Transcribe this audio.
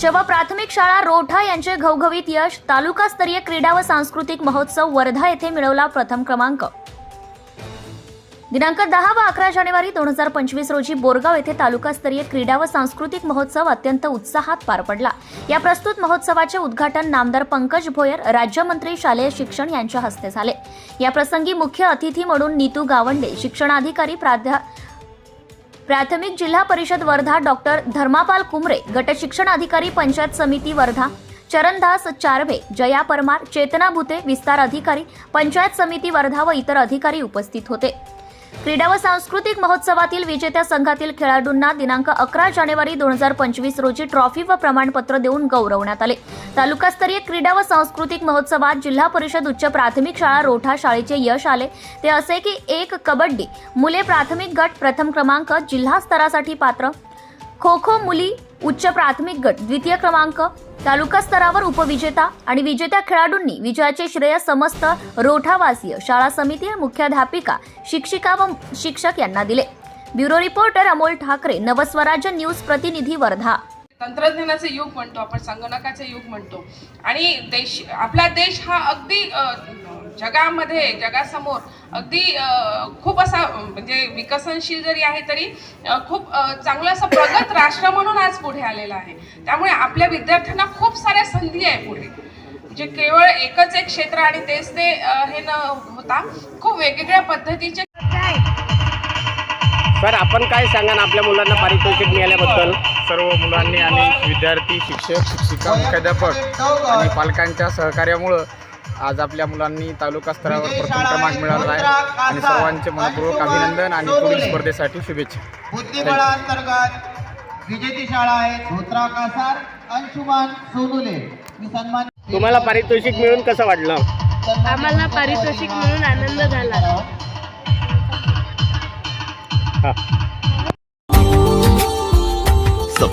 शव प्राथमिक शाळा रोठा यांचे घवघवीत यश तालुकास्तरीय क्रीडा व सांस्कृतिक महोत्सव वर्धा येथे मिळवला प्रथम क्रमांक. दिनांक दहा व अकरा जानेवारी दोन हजार पंचवीस रोजी बोरगाव येथे तालुकास्तरीय क्रीडा व सांस्कृतिक महोत्सव अत्यंत उत्साहात पार पडला. या प्रस्तुत महोत्सवाचे उद्घाटन नामदार पंकज भोयर राज्यमंत्री शालेय शिक्षण यांच्या हस्ते झाले. या प्रसंगी मुख्य अतिथी म्हणून नीतू गावंडे शिक्षणाधिकारी प्राध्या प्राथमिक जिल्हा परिषद वर्धा डॉक्टर धर्मापाल कुमरे गट शिक्षण अधिकारी पंचायत समिती वर्धा चरणदास चारभे जया परमार चेतना भुते विस्तार अधिकारी पंचायत समिती वर्धा व इतर अधिकारी उपस्थित होते. क्रीडा व सांस्कृतिक महोत्सवातील विजेत्या संघातील खेळाडूंना दिनांक अकरा जानेवारी दोन हजार पंचवीस रोजी ट्रॉफी व प्रमाणपत्र देऊन गौरवण्यात आले. तालुकास्तरीय क्रीडा व सांस्कृतिक महोत्सवात जिल्हा परिषद उच्च प्राथमिक शाळा रोठा शाळेचे यश आले. ते असे की एक कबड्डी मुले प्राथमिक गट प्रथम क्रमांक जिल्हा स्तरासाठी पात्र. खो खो मुली उच्च प्राथमिक गट द्वितीय क्रमांक तालुका स्तरावर उपविजेता आणि विजेत्या खेळाडूंनी विजयाचे श्रेय समस्त रोठावासीय शाळा समिती मुख्याध्यापिका शिक्षिका व शिक्षक यांना दिले. Bureau reporter Amol Thakare Navswarajya news प्रतिनिधी वर्धा. तंत्रज्ञानाचे युग म्हणतो आपण संगणकाचे युग म्हणतो. आणि देश आपला देश हा अगदी जगामध्ये जगासमोर अगदी खूप असा म्हणजे विकसनशील जरी आहे तरी खूप चांगलं असं प्रगत राष्ट्र म्हणून आज पुढे आलेलं आहे. त्यामुळे आपल्या विद्यार्थ्यांना खूप साऱ्या संधी आहे पुढे. जे केवळ एकच एक क्षेत्र आणि तेच ते हे न होता खूप वेगवेगळ्या पद्धतीचे सर आपण काय सांगा ना आपल्या मुलांना पारितोषिक मिळाल्याबद्दल? सर्व मुलांनी आणि विद्यार्थी शिक्षक शिक्षिका मुख्याध्यापक आणि पालकांच्या सहकार्यामुळं आज आपल्या मुलांनी तालुका स्तरावर प्रथम क्रमांक मिळवला आहे आणि सर्वांचे मनपूर्वक अभिनंदन आणि पुढील स्पर्धेसाठी शुभेच्छा. बुद्धिबळांतर्गत विजेती शाळा आहे धोत्रा कासार अंशुमान सोनुले. मी सन्मान तुम्हाला पारितोषिक मिळून कसं वाटलं? आम्हाला पारितोषिक मिळून आनंद झाला.